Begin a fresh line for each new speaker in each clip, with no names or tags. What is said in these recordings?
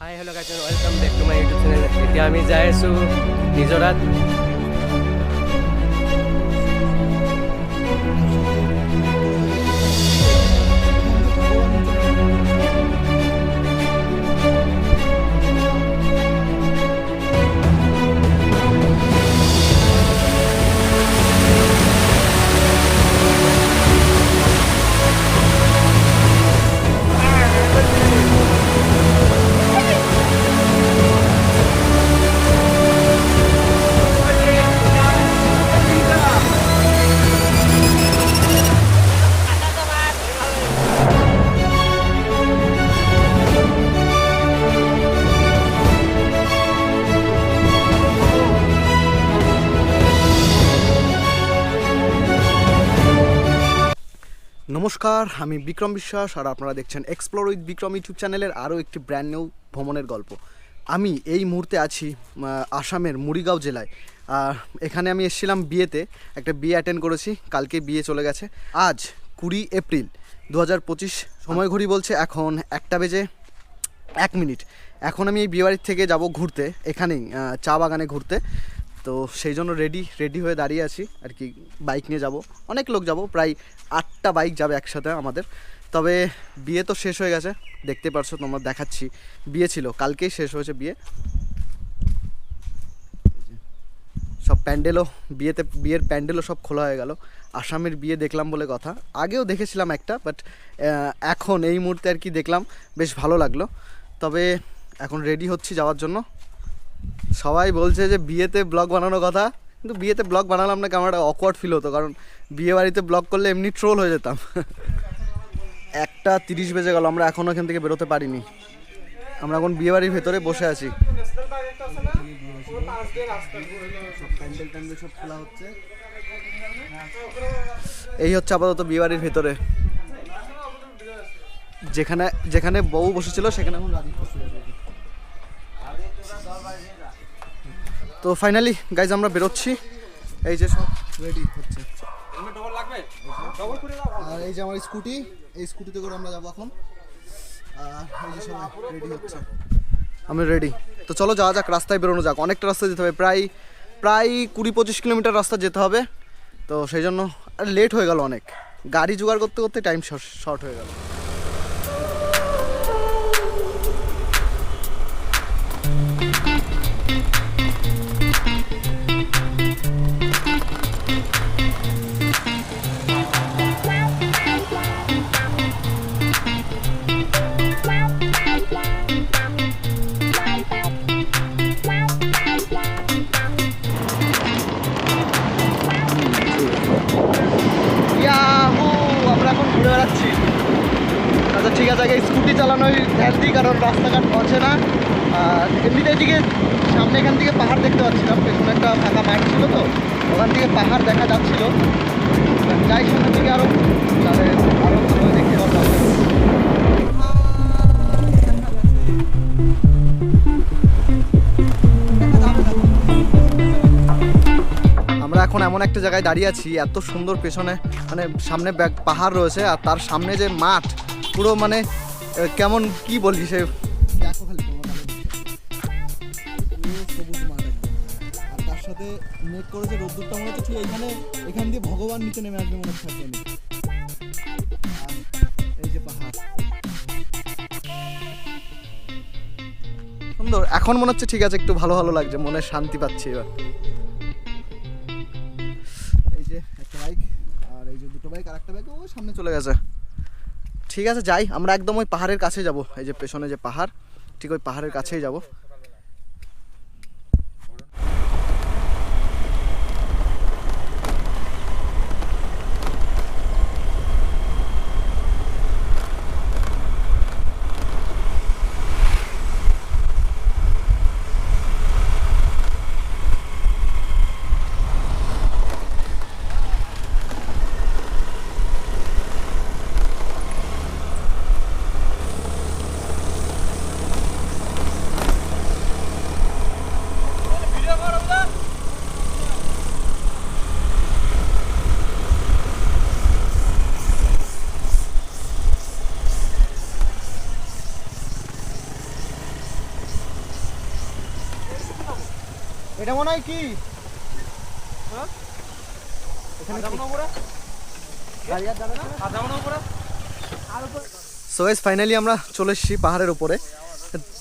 Hi hello' guys welcome back to my YouTube channel এতিয়া আমি যাই আছোঁ নিজৰাত
নমস্কার, আমি বিক্রম বিশ্বাস আর আপনারা দেখছেন এক্সপ্লোর উইথ বিক্রম ইউটিউব চ্যানেলের আরও একটি ব্র্যান্ড নিউ ভ্রমণের গল্প। আমি এই মুহূর্তে আছি আসামের মুড়িগাঁও জেলায়। আর এখানে আমি এসেছিলাম বিয়েতে, একটা বিয়ে অ্যাটেন্ড করেছি, কালকে বিয়ে চলে গেছে। আজ কুড়ি এপ্রিল দু হাজার পঁচিশ, সময় ঘড়ি বলছে এখন একটা বেজে এক মিনিট। এখন আমি এই বিয়েবাড়ির থেকে যাব ঘুরতে, এখানেই চা বাগানে ঘুরতে। তো সেই জন্য রেডি রেডি হয়ে দাঁড়িয়ে আছি আর কি বাইক নিয়ে যাব। অনেক লোক যাব, প্রায় আটটা বাইক যাবে একসাথে আমাদের। তবে বিয়ে তো শেষ হয়ে গেছে, দেখতে পারছ, তোমার দেখাচ্ছি। বিয়ে ছিল, কালকেই শেষ হয়েছে বিয়ে। সব প্যান্ডেলও, বিয়েতে, বিয়ের প্যান্ডেলও সব খোলা হয়ে গেল। আসামের বিয়ে দেখলাম বলে কথা। আগেও দেখেছিলাম একটা বাট এখন এই মুহূর্তে আর কি দেখলাম, বেশ ভালো লাগল। তবে এখন রেডি হচ্ছি যাওয়ার জন্য। সবাই বলছে যে বিয়েতে ব্লগ বানানোর কথা, কিন্তু বিয়েতে ব্লগ বানালাম না একটা অকওয়ার্ড ফিল হতো, কারণ বিয়ে বাড়িতে ব্লগ করলে এমনি ট্রোল হয়ে যেতাম। একটা তিরিশ বেজে গেল, আমরা এখনও এখান থেকে বেরোতে পারিনি। আমরা এখন বিয়ে বাড়ির ভেতরে বসে আছি। এই হচ্ছে আপাতত বিয়েবাড়ির ভেতরে। যেখানে যেখানে বউ বসেছিল, সেখানে এখন রাজীব তো ফাইনালি গাইজ আমরা বেরোচ্ছি। এই যে সব রেডি হচ্ছে। আর এই যে আমার স্কুটি এই স্কুটিতে করে আমরা যাব এখন। আর এই যে সবাই রেডি হচ্ছে। আমি রেডি তো চলো যাওয়া যাক, রাস্তায় বেরোনো যাক। অনেকটা রাস্তা যেতে হবে। প্রায় প্রায় কুড়ি পঁচিশ কিলোমিটার রাস্তা যেতে হবে। তো সেই জন্য লেট হয়ে গেল অনেক। গাড়ি জোগাড় করতে করতে টাইম শর্ট হয়ে গেল। আগে স্কুটি চালানোই দিই কারণ রাস্তাঘাট পৌঁছে না। আর এমনিতে এদিকে সামনে এখান থেকে পাহাড় দেখতে পাচ্ছিলাম, পেছনে একটা ফাঁকা মাঠ ছিল তো, ওখান থেকে পাহাড় দেখা যাচ্ছিল। যাই সামনে থেকে আরও আরও ভালো দেখতে পারব আমরা এখন এমন একটা জায়গায় দাঁড়িয়ে আছি, এত সুন্দর পেছনে মানে সামনে পাহাড় রয়েছে, আর তার সামনে যে মাঠ পুরো মানে কেমন কি বলি সে? দেখো খালি সবুজ মাঠ আর তার সাথে মেঘ করেছে রোদ্দুরটা মনে হচ্ছে ঠিক এখানে এখান দিয়ে ভগবান নিচে নেমে আসবে মনে হচ্ছে এই যে পাহাড়। সুন্দর এখন মনে হচ্ছে ঠিক আছে একটু ভালো ভালো লাগছে মনে শান্তি পাচ্ছি এবার। এই যে একটা বাইক আর এই যে দুটো বাইক আর একটা বাইক ও সামনে চলে গেছে। ঠিক আছে, যাই, আমরা একদম ওই পাহাড়ের কাছে যাব। এই যে পেছনে যে পাহাড়, ঠিক ওই পাহাড়ের কাছেই যাব। মনে হয়? কি এখানে কি? গাড়ি আর যাবে না? সো গাইস ফাইনালি আমরা চলে এসেছি পাহাড়ের উপরে।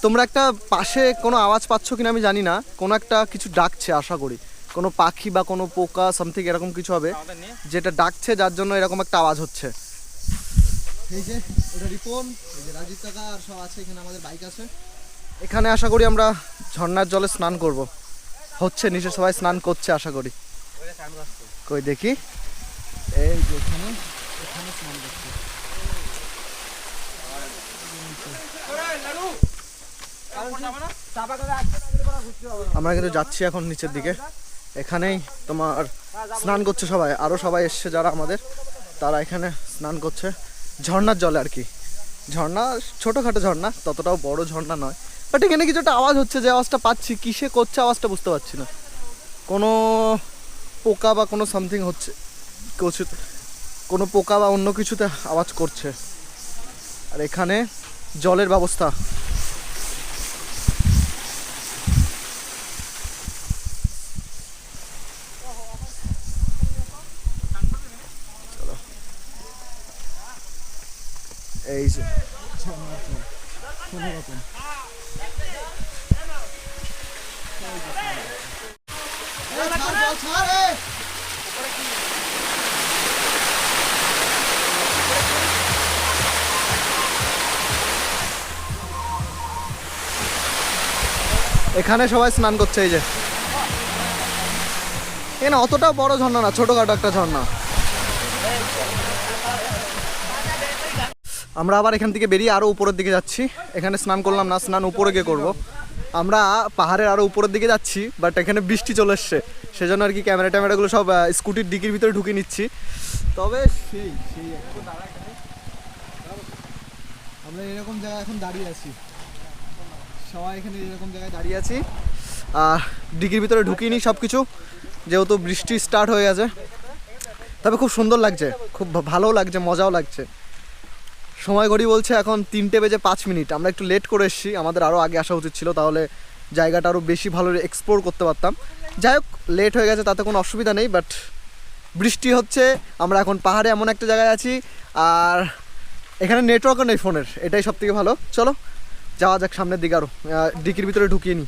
তোমরা একটা পাশে কোনো আওয়াজ পাচ্ছ কিনা আমি জানি না। কোনো একটা কিছু ডাকছে আশা করি। কোনো পাখি বা কোনো পোকা সামথিং এরকম কিছু হবে যেটা ডাকছে যার জন্য এরকম একটা আওয়াজ হচ্ছে। এই যে এটা রিপন এই যে রাজীব কাকা আর সব আছে এখানে আমাদের বাইক আছে। এখানে আশা করি আমরা ঝর্ণার জলে স্নান করব। হচ্ছে নিচে সবাই স্নান করছে আশা করি। কই দেখি? এই যে এখানে স্নান করছে। আমরা কিন্তু যাচ্ছি এখন নিচের দিকে। এখানেই তোমার স্নান করছে সবাই। আরও সবাই এসছে যারা আমাদের। তারা এখানে স্নান করছে। ঝর্ণার জলে আর কি। ঝর্ণা ছোটোখাটো ঝর্ণা ততটাও বড় ঝর্ণা নয়। বাট এখানে কিছু একটা আওয়াজ হচ্ছে যে আওয়াজটা পাচ্ছি, কিসে করছে আওয়াজটা বুঝতে পারছি না। কোনো পোকা বা কোনো সামথিং হচ্ছে, কিছু, কোনো পোকা বা অন্য কিছুতে আওয়াজ করছে। আর এখানে জলের ব্যবস্থা। এই যে। এখানে সবাই স্নান করছে, এই যে। এখানে অতটা বড় ঝর্ণা না, ছোটখাটো একটা ঝর্ণা। আমরা আবার এখান থেকে বেরিয়ে আরও উপরের দিকে যাচ্ছি। এখানে স্নান করলাম না, স্নান উপরে গিয়ে করব। আমরা পাহাড়ের আরও উপরের দিকে যাচ্ছি বাট এখানে বৃষ্টি চলে এসছে। সেজন্য আর কি ক্যামেরা ট্যামেরাগুলো সব স্কুটির ডিকির ভিতরে ঢুকে নিচ্ছি। তবে সেই সেই আমরা এরকম জায়গায় এখন দাঁড়িয়ে আছি। সবাই এখানে এরকম জায়গায় দাঁড়িয়ে আছি। ডিকির ভিতরে ঢুকিনি সব কিছু যেহেতু বৃষ্টি স্টার্ট হয়ে গেছে। তবে খুব সুন্দর লাগছে, খুব ভালোও লাগছে, মজাও লাগছে। সময় ঘড়ি বলছে এখন তিনটে বেজে পাঁচ মিনিট। আমরা একটু লেট করে এসেছি, আমাদের আরও আগে আসা উচিত ছিল, তাহলে জায়গাটা আরও বেশি ভালো এক্সপ্লোর করতে পারতাম। যাই হোক লেট হয়ে গেছে, তাতে কোনো অসুবিধা নেই বাট বৃষ্টি হচ্ছে, আমরা এখন পাহাড়ে এমন একটা জায়গায় আছি, আর এখানে নেটওয়ার্কও নেই ফোনের, এটাই সব থেকে ভালো। চলো, যাওয়া যাক সামনের দিকে আরও ডিকির ভিতরে ঢুকিয়ে নিই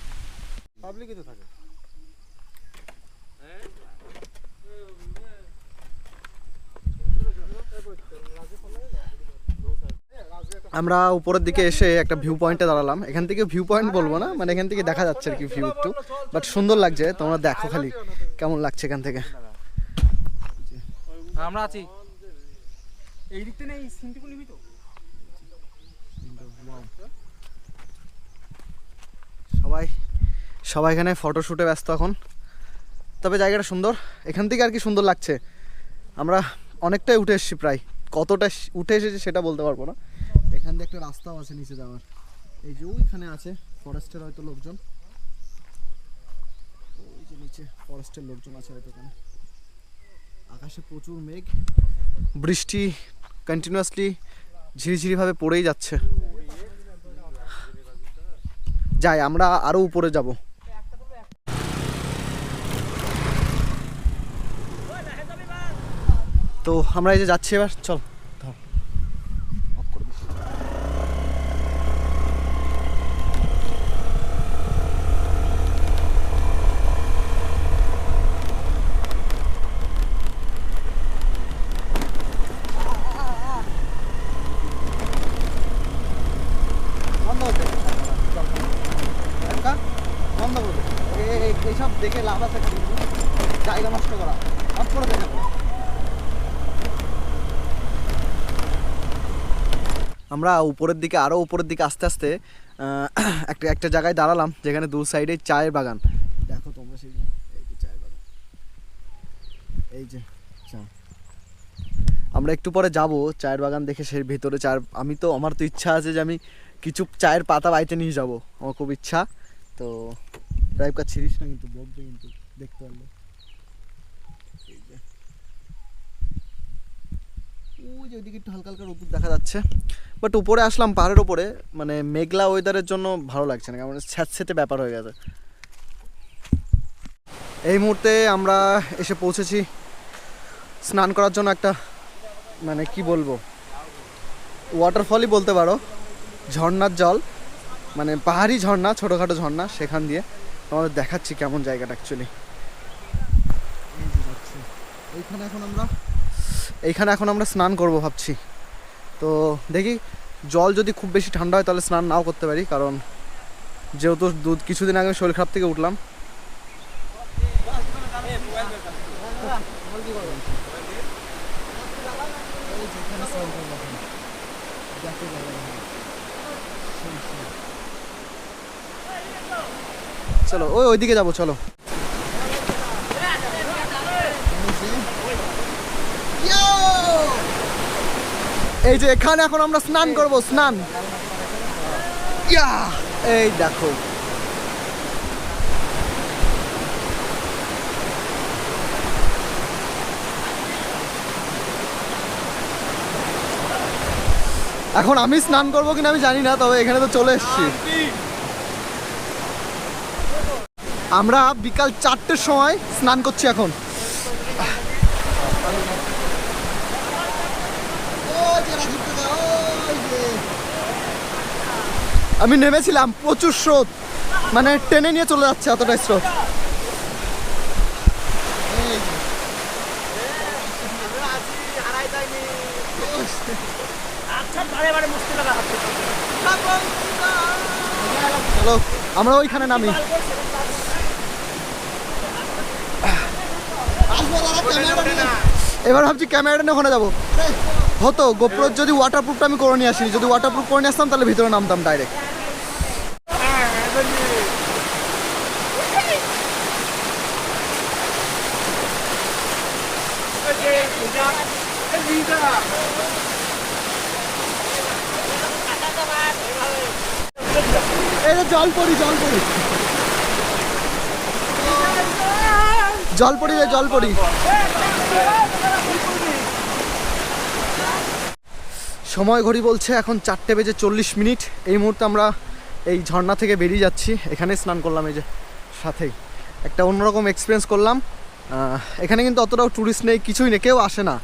পাবলিকই তো থাকে।
আমরা উপরের দিকে এসে একটা ভিউ পয়েন্টে দাঁড়ালাম। এখান থেকে ভিউ পয়েন্ট বলব না মানে এখান থেকে দেখা যাচ্ছে আর কি ভিউ একটু। বাট সুন্দর লাগছে তোমরা দেখো খালি কেমন লাগছে এখান থেকে।
আমরা আছি। এই দিকতে নেই সিনটুকু নিবি তো?
সবাই সবাই এখানে ফটোশ্যুটে ব্যস্ত এখন। তবে জায়গাটা সুন্দর। এখান থেকে আর কি সুন্দর লাগছে। আমরা অনেকটাই উঠে এসেছি প্রায়। কতটা উঠে এসেছি সেটা বলতে পারব না। এখান দিয়ে একটা রাস্তাও আছে নিচে যাওয়ার। এই যে ওইখানে আছে ফরেস্টের হয়তো লোকজন। ওই যে নিচে ফরেস্টের লোকজন আছে হয়তো ওখানে। আকাশে প্রচুর মেঘ। বৃষ্টি কন্টিনিউয়াসলি ঝিরিঝিরিভাবে পড়েই যাচ্ছে। যাই, আমরা আরও উপরে যাব। তো আমরা এই যে যাচ্ছি এবার, চল ধর। Off করে দিচ্ছি। বন্ধ হতে একা বন্ধ করে দে। এ- এ- এইসব দেখে লাভ আছে খালি জায়গা নষ্ট করা অফ করে দেখে আমরা উপরের দিকে আরও উপরের দিকে আস্তে আস্তে একটা একটা জায়গায় দাঁড়ালাম, যেখানে দু সাইডে চায়ের বাগান। দেখো তোমরা সেই চায়ের বাগান। এই যে চা। আমরা একটু পরে যাব, চায়ের বাগান দেখে সেই ভিতরে চায়ের আমি তো, আমার তো ইচ্ছা আছে যে আমি কিছু চায়ের পাতা বাড়িতে নিয়ে যাব, আমার খুব ইচ্ছা। তো ড্রাইভ কার ছিড়িস না কিন্তু বকবে কিন্তু দেখতে পারলে এই যে। ওই যে ওইদিকে একটু হালকা হালকা রোদ দেখা যাচ্ছে। বাট উপরে আসলাম পাহাড়ের উপরে মানে মেঘলা ওয়েদারের জন্য ভালো লাগছে না কেমন স্যাঁতস্যাঁতে ব্যাপার হয়ে গেছে। এই মুহূর্তে আমরা এসে পৌঁছেছি স্নান করার জন্য একটা মানে কি বলব ওয়াটারফলই বলতে পারো। ঝর্ণার জল মানে পাহাড়ি ঝর্ণা, ছোটোখাটো ঝর্ণা সেখান দিয়ে। তোমাদের দেখাচ্ছি কেমন জায়গাটা অ্যাকচুয়ালি এইখানে এখন আমরা এইখানে এখন আমরা স্নান করব ভাবছি। তো দেখি, জল যদি খুব বেশি ঠান্ডা হয় তাহলে স্নান নাও করতে পারি, কারণ যেহেতু দুধ কিছুদিন আগে শরীর খারাপ থেকে উঠলাম। চলো, ওই ওইদিকে যাব, চলো। এই যে এখানে এখন আমরা স্নান করব, স্নান। ইয়া! এই দেখো। এখন আমি স্নান করব কিনা আমি জানি না, তবে এখানে তো চলে এসেছি। আমরা বিকাল চারটের সময় স্নান করছি এখন। আমি নেমেছিলাম, প্রচুর স্রোত। মানে টেনে নিয়ে চলে যাচ্ছে এতটাই স্রোত। আমরা ওইখানে নামি। এবার ভাবছি ক্যামেরাটা ওখানে যাব। হতো গোপ্রোর যদি ওয়াটারপ্রুফটা আমি করে নিয়ে আসিনি, যদি ওয়াটারপ্রুফ করে নিয়ে আসতাম, তাহলে ভিতরে নামতাম ডাইরেক্ট জল পড়ি জল পড়ি জল পড়ি রে জল পড়ি সময় ঘড়ি বলছে এখন চারটে বেজে চল্লিশ মিনিট। এই মুহূর্তে আমরা এই ঝর্ণা থেকে বেরিয়ে যাচ্ছি। এখানে স্নান করলাম এই যে, সাথেই। একটা অন্যরকম এক্সপিরিয়েন্স করলাম। এখানে কিন্তু অতটাও ট্যুরিস্ট নেই, কিছুই নেই, কেউ আসে না।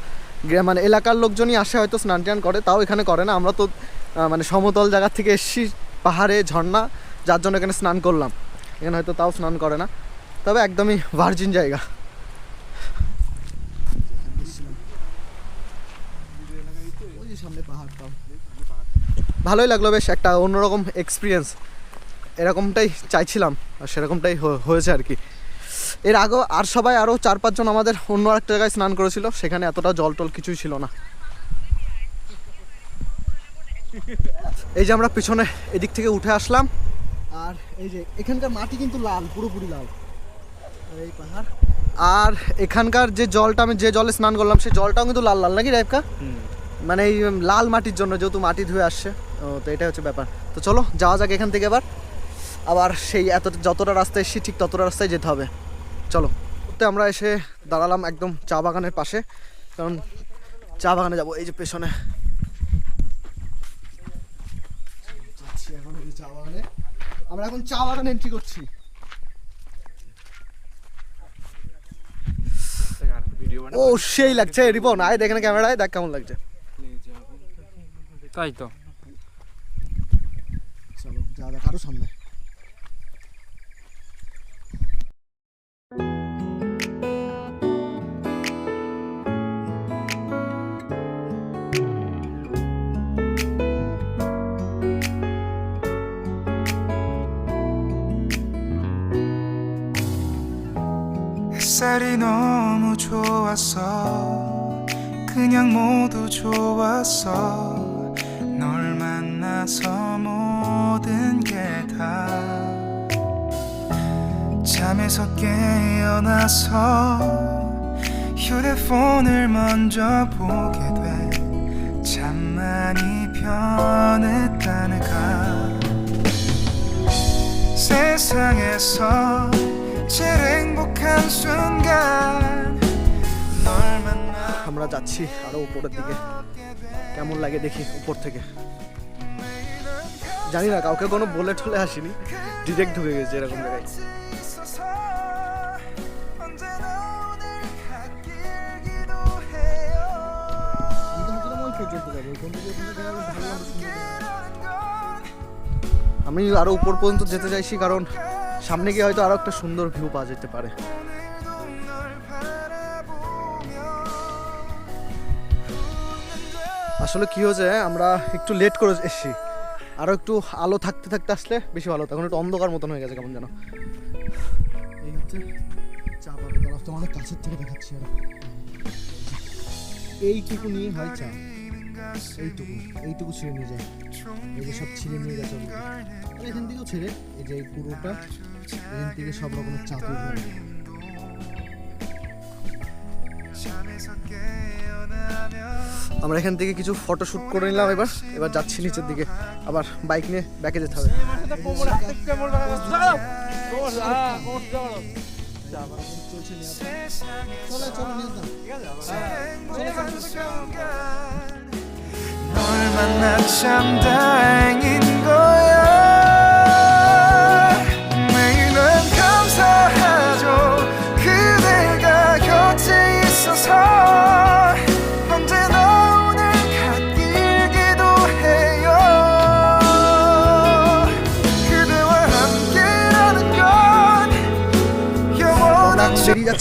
মানে এলাকার লোকজনই আসে, হয়তো স্নান টান করে, তাও এখানে করে না। আমরা তো মানে সমতল জায়গা থেকে এসছি, পাহাড়ে, ঝর্ণা, যার জন্য এখানে স্নান করলাম। এখানে হয়তো তাও স্নান করে না। তবে একদমই ভার্জিন জায়গা। ভালোই লাগল বেশ একটা অন্যরকম এক্সপিরিয়েন্স এরকমটাই চাইছিলাম আর সেরকমটাই হয়েছে আর কি। এর আগেও আর সবাই আরও চার পাঁচজন আমাদের অন্য একটা জায়গায় স্নান করেছিল সেখানে এতটা জল টল কিছুই ছিল না। এই যে আমরা পিছনে এদিক থেকে উঠে আসলাম আর এই যে এখানকার মাটি কিন্তু লাল পুরোপুরি লাল। এই পাহাড়। আর এখানকার যে জলটা আমি যে জলে স্নান করলাম সেই জলটাও কিন্তু লাল লাল। নাকি রাইপকা মানে এই লাল মাটির জন্য যেহেতু মাটি ধুয়ে আসছে তো এটাই হচ্ছে ব্যাপার। তো চলো যাওয়া যাক এখান থেকে এবার। আবার সেই এত যতটা রাস্তায় এসেছি ঠিক ততটা রাস্তায় যেতে হবে। চলো তো আমরা এসে দাঁড়ালাম একদম চা বাগানের পাশে। কারণ চা বাগানে যাব এই যে পেছনে। চা বাগানে। আমরা এখন চা বাগানে এন্ট্রি করছি। ও সেই লাগছে রিপন। আয় দেখেন ক্যামেরায় দেখ কেমন লাগছে।
তাই তো
চলো যা যাক আরো সামনে
햇살이 너무 좋았어 그냥 모두 좋았어 널 만 나서 모든 게 다 잠에서 깨어나서 휴대폰을 먼저 보게 돼참 많이 변했다는가 세상에서 제일 행복한 순간 널 만나
আমরা যাচ্ছি আরো উপরের দিকে কেমন লাগে দেখি উপর থেকে জানি না, কাউকে কোনো বলে ঠলে আসিনি। ডিরেক্ট ঢুকে গেছে এরকম জায়গায়। আমি আরও উপর পর্যন্ত যেতে চাইছি, কারণ সামনে গিয়ে হয়তো আরও একটা সুন্দর ভিউ পাওয়া যেতে পারে। আসলে কি হয়েছে, আমরা একটু লেট করে এসেছি। আরও একটু আলো থাকতে থাকতে আসলে বেশি ভালো তখন একটু অন্ধকার মতন হয়ে গেছে কেমন যেন। এই হচ্ছে চা পাতা তরফ তো অনেক কাছের থেকে দেখাচ্ছি আর এইটুকু নিয়ে হয় চা। এইটুকু এইটুকু ছিঁড়ে নিয়ে যায়। এই যে সব ছিঁড়ে নিয়ে গেছে আর এখান থেকেও ছেড়ে এই যে এই পুরোটা এখান থেকে সব রকমের চা তৈরি আমরা এখান থেকে কিছু ফটো শ্যুট করে নিলাম এবার এবার যাচ্ছি নিচের দিকে। আবার বাইক নিয়ে ব্যাকে যেতে হবে চলে চলো নিয়ে
행복한 순간 널 만나 참 다행인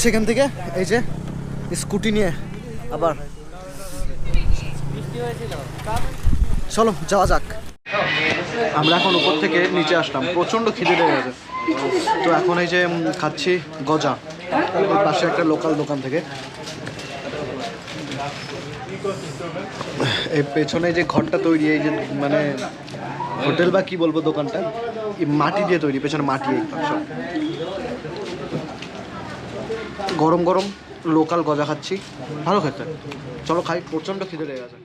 যাচ্ছে এখান থেকে। এই যে, স্কুটি নিয়ে আবার। চলো, যাওয়া যাক। আমরা এখন উপর থেকে নিচে আসলাম। প্রচণ্ড খিদে লেগে গেছে। তো এখন এই যে খাচ্ছি গজা। পাশে একটা লোকাল দোকান থেকে। এই পেছনে যে ঘরটা তৈরি, এই যে মানে হোটেল বা কি বলব দোকানটা? মাটি দিয়ে তৈরি, পেছনে মাটি একদম সব গরম গরম লোকাল গজা খাচ্ছি। ভালো খেতে। চলো খাই প্রচণ্ড খিদে লেগে গেছে।